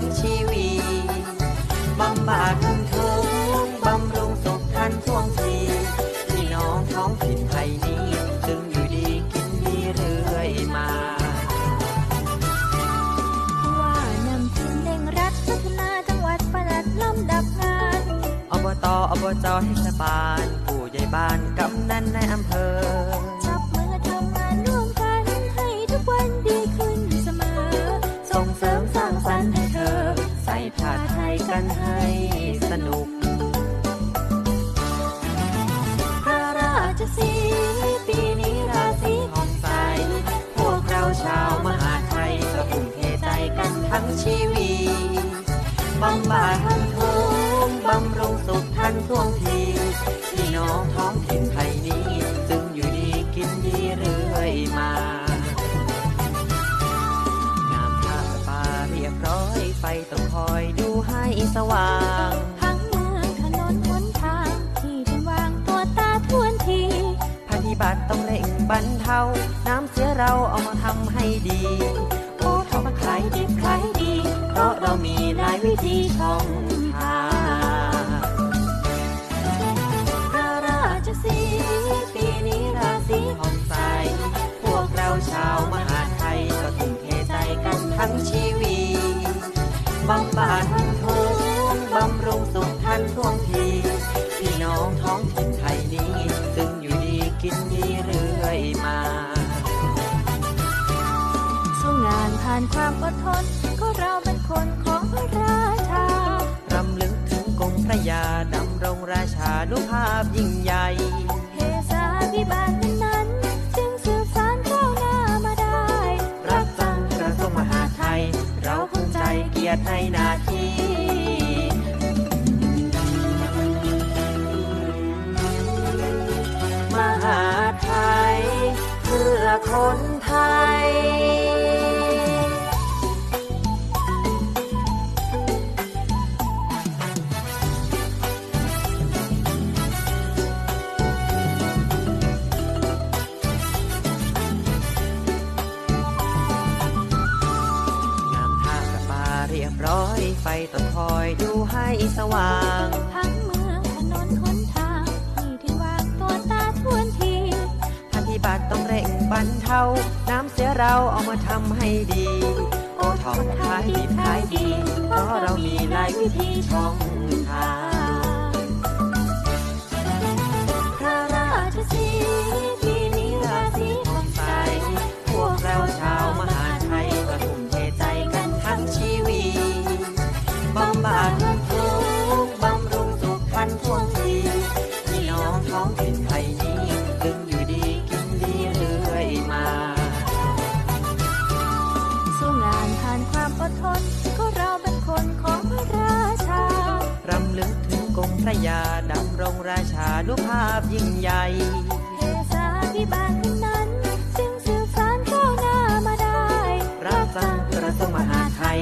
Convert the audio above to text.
ทั้งชีวิตบำบัดทุกข์บำรุงสุขทันท่วงทีพี่น้องท้องถิ่นไทยนี้จึงอยู่ดีกินดีเรื่อยมา ว่านำทีมเร่งรัดพัฒนาจังหวัดประดัดลำดับงานอบตอบจเทศบาลผู้ใหญ่บ้านกำนันในอำเภอ จับมือทำงานร่วมกันให้ทุกวันดีขึ้นเสมอ ส่งเสริมสร้าง บำบัดทุกบำรุงสุขทันท่วงทีพี่น้องท้องถิ่นไทยนี้จึงอยู่ดีกินดีเรื่อยมางามท่าป่าเรียบร้อยไฟต้องคอยดูให้สว่างทั้งเมืองถนนหนทาง ที่ท่านวางตัวตาทวนทีปฏิบัติต้องเร่งบรรเทาน้ำเสียเราเอามาทำให้ดี โอ้ทำขายดิบขายดี เพราะเรามีหลายวิธีช่องทางพระราชสีปีนี้ราศีผ่องใส พวกเราชาวมหาไทยก็ทุ่มเทใจกันทั้งชีวิตบำบัดทุกบำานผ่านความอดทนก็เราเป็นคนของพระราชารำลึกถึงกงพระยาดำรงราชานุภาพยิ่งใหญ่เทศาพิบาลนั้น จึงสืบสานก้าวหน้ามาได้ รักจังกระทรวงมหาไทย เราภูมิใจเกียรติในหนาทีมหาไทยเพื่อคน เรียบร้อยไฟต้องคอยดูให้สว่างทั้งเมืองถนนหนทางที่ที่วางตัวตาทวนทีปฏิบัติต้องเร่งบรรเทาน้ำเสียเราเอามาทำให้ดี โอทองขายดีขายดี เพราะเรามีหลายวิธีช่องทาง วงทีพี่น้องท้องถิ่นไทยนี้จึงอยู่ดีกินดีเรื่อยมาสู้งานผ่านความอดทนก็เราเป็นคนของพระราชารำลึกถึงกงพระยาดำรงราชานุภาพยิ่งใหญ่เทศาพิบาลนั้นจึงสืบสานก้าวหน้ามาได้รักจังกระทรวงมหาดไทย